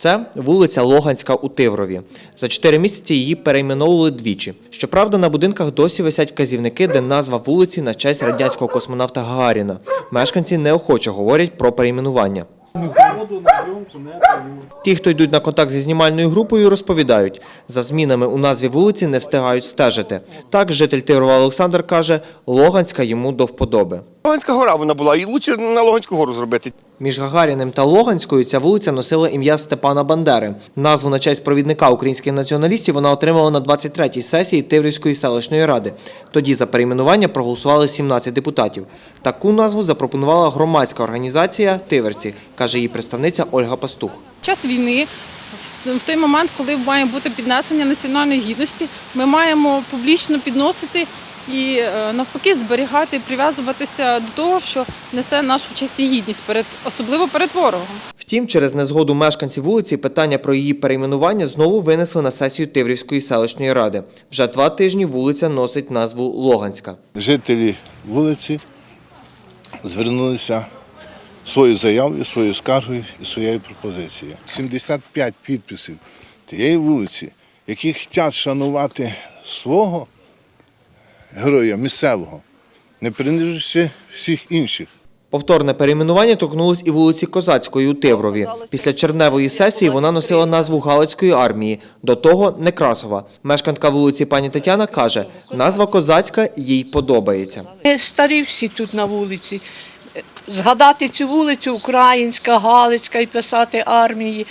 Це вулиця Логанська у Тиврові. За чотири місяці її перейменовували двічі. Щоправда, на будинках досі висять вказівники, де назва вулиці на честь радянського космонавта Гагаріна. Мешканці неохоче говорять про перейменування. Ті, хто йдуть на контакт зі знімальною групою, розповідають, за змінами у назві вулиці не встигають стежити. Так, житель Тирова Олександр каже, Логанська йому до вподоби. Луганська гора вона була, і краще на Луганську гору зробити. Між Гагаріним та Логанською ця вулиця носила ім'я Степана Бандери. Назву на честь провідника українських націоналістів вона отримала на 23-й сесії Тиврівської селищної ради. Тоді за перейменування проголосували 17 депутатів. Таку назву запропонувала громадська організація Тиверці, каже її представниця Ольга Пастух. час війни, в той момент, коли має бути піднесення національної гідності, ми маємо публічно підносити і е, навпаки зберігати, прив'язуватися до того, що несе нашу честь і гідність перед особливо перед ворогом. Втім, через незгоду мешканців вулиці питання про її перейменування знову винесли на сесію Тиврівської селищної ради. Вже два тижні вулиця носить назву Логанська. жителі вулиці звернулися своєю заявою, своєю скаргою і своєю пропозицією. 75 підписів тієї вулиці, які хочуть шанувати свого героя місцевого, не принижуючи всіх інших. Повторне перейменування торкнулось і вулиці Козацької у Тиврові. Після червневої сесії вона носила назву Галицької армії, до того Некрасова. Мешканка вулиці пані Тетяна каже, назва Козацька їй подобається. Ми старі всі тут на вулиці. Згадати цю вулицю Українська, Галицька і писати армії.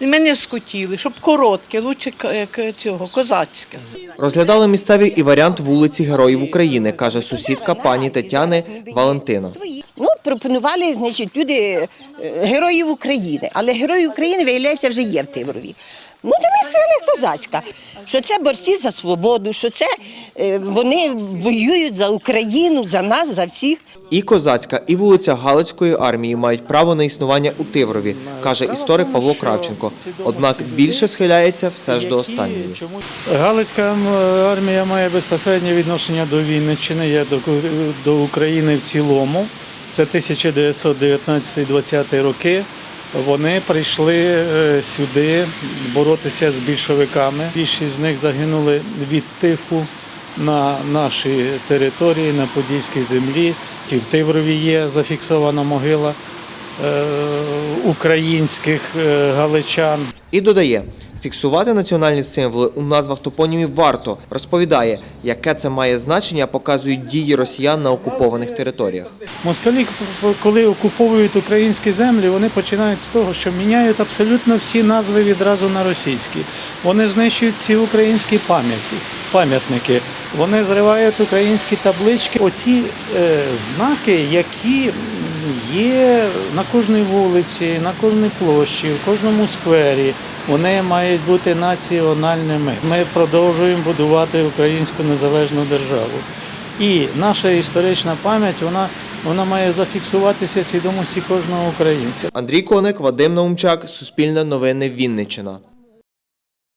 І скотіли, щоб коротке, лучше к- к- цього, козацьке. Розглядали місцеві і варіант вулиці Героїв України, каже сусідка пані Тетяни Валентина. Ну, пропонували, значить, люди е, героїв України, але герої України, виявляється, вже є в Тиврові. Ну, то ми сказали козацька, що це борці за свободу, що це е, вони воюють за Україну, за нас, за всіх. І Козацька, і вулиця Галицької армії мають право на існування у Тиврові, каже історик Павло Кравченко. Однак більше схиляється все ж до останньої. Галицька армія має безпосереднє відношення до Вінниччини, є до, до України в цілому. Це 1919-20 роки. Вони прийшли е, сюди боротися з більшовиками. Більшість з них загинули від тифу на нашій території, на Подільській землі. Ті в Тиврові є зафіксована могила е, українських е, галичан. І додає, фіксувати національні символи у назвах топонімів варто. Розповідає, яке це має значення, показують дії росіян на окупованих територіях. Москалі, коли окуповують українські землі, вони починають з того, що міняють абсолютно всі назви відразу на російські. Вони знищують всі українські пам'яті, пам'ятники. Вони зривають українські таблички. Оці е, знаки, які є на кожній вулиці, на кожній площі, в кожному сквері. Вони мають бути національними. Ми продовжуємо будувати українську незалежну державу. І наша історична пам'ять вона, вона має зафіксуватися в свідомості кожного українця. Андрій Коник, Вадим Наумчак, Суспільне новини Вінниччина.